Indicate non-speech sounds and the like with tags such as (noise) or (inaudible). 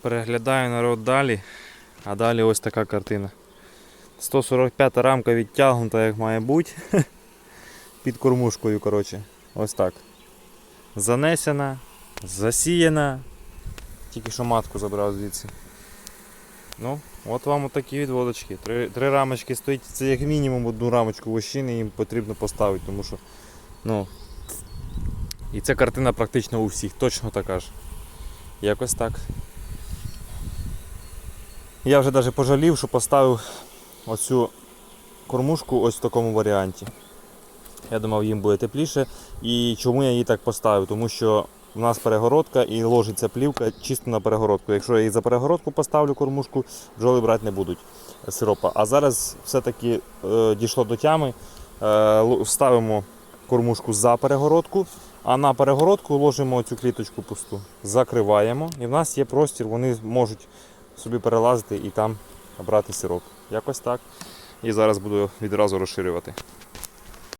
Переглядаю народ далі, а далі ось така картина. 145 рамка відтягнута, як має бути. (laughs) Під кормушкою, коротше. Ось так. Занесена, засіяна. Тільки що матку забрав звідси. Ну, от вам отакі відводочки. Три, три рамочки стоїть. Це як мінімум одну рамочку вощини їм потрібно поставити, тому що. Ну. І ця картина практично у всіх, точно така ж. Якось так. Я вже навіть пожалів, що поставив оцю кормушку ось в такому варіанті. Я думав, їм буде тепліше. І чому я її так поставив? Тому що в нас перегородка і ложиться плівка чисто на перегородку. Якщо я її за перегородку поставлю кормушку, бджоли брати не будуть сиропа. А зараз все-таки е, дійшло до тями. Е, ставимо кормушку за перегородку, а на перегородку ложимо цю кліточку пусту, закриваємо, і в нас є простір, вони можуть собі перелазити і там брати сироп. Якось так. І зараз буду відразу розширювати.